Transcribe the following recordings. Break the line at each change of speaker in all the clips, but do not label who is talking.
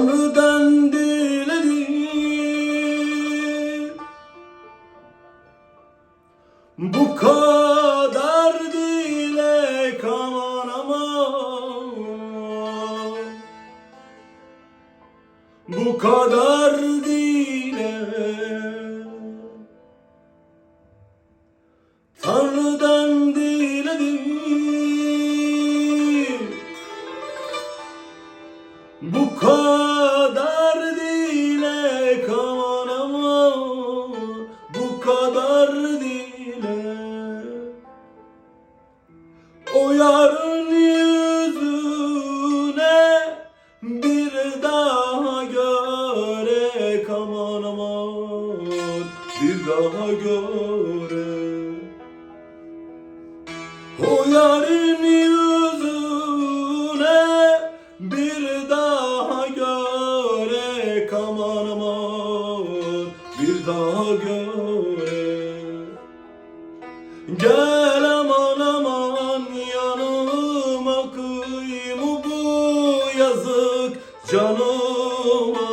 Tanrı'dan diledim Bu kadar dilek aman aman. Bu kadar dilek Tanrı'dan Bu kadar dilek aman aman Bu kadar dilek O yarın yüzüne bir daha görek aman aman Bir daha görek o yarın yüzüne daha görek Gel aman aman yanıma kıyma bu yazık canıma.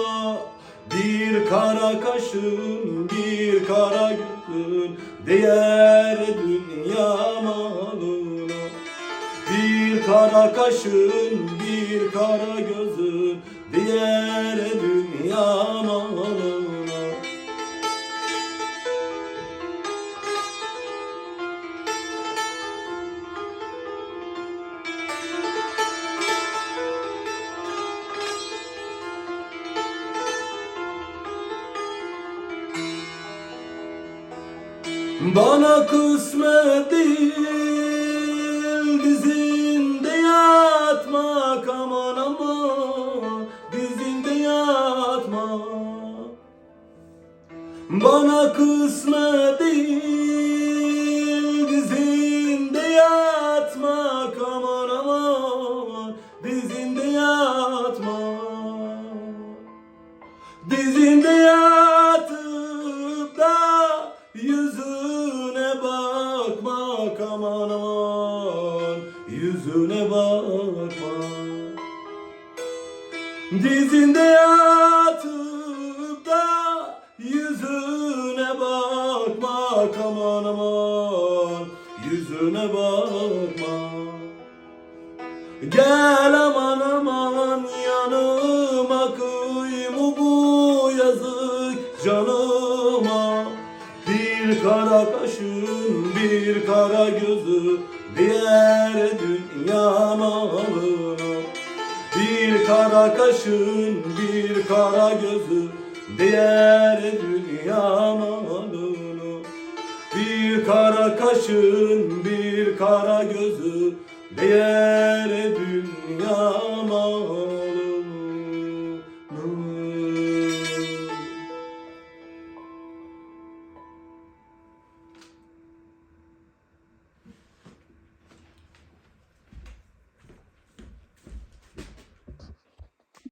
Bir kara kaşın bir kara gözün Değer dünya malına. Bir kara kaşın bir kara gözün Değer Bana kısmet değil dizinde yatmak aman aman dizinde yatmak Bana kısmet değil dizinde yatmak aman aman dizinde yatmak Dizinde bakmak aman aman yüzüne bakmak Dizinde yatıp da yüzüne bakmak aman aman yüzüne bakmak Gel Bir kara kaşın bir kara gözü diğer dünya malına Bir kara kaşın bir kara gözü diğer dünya malına bir kara kaşın, bir kara gözü Değer dünya mal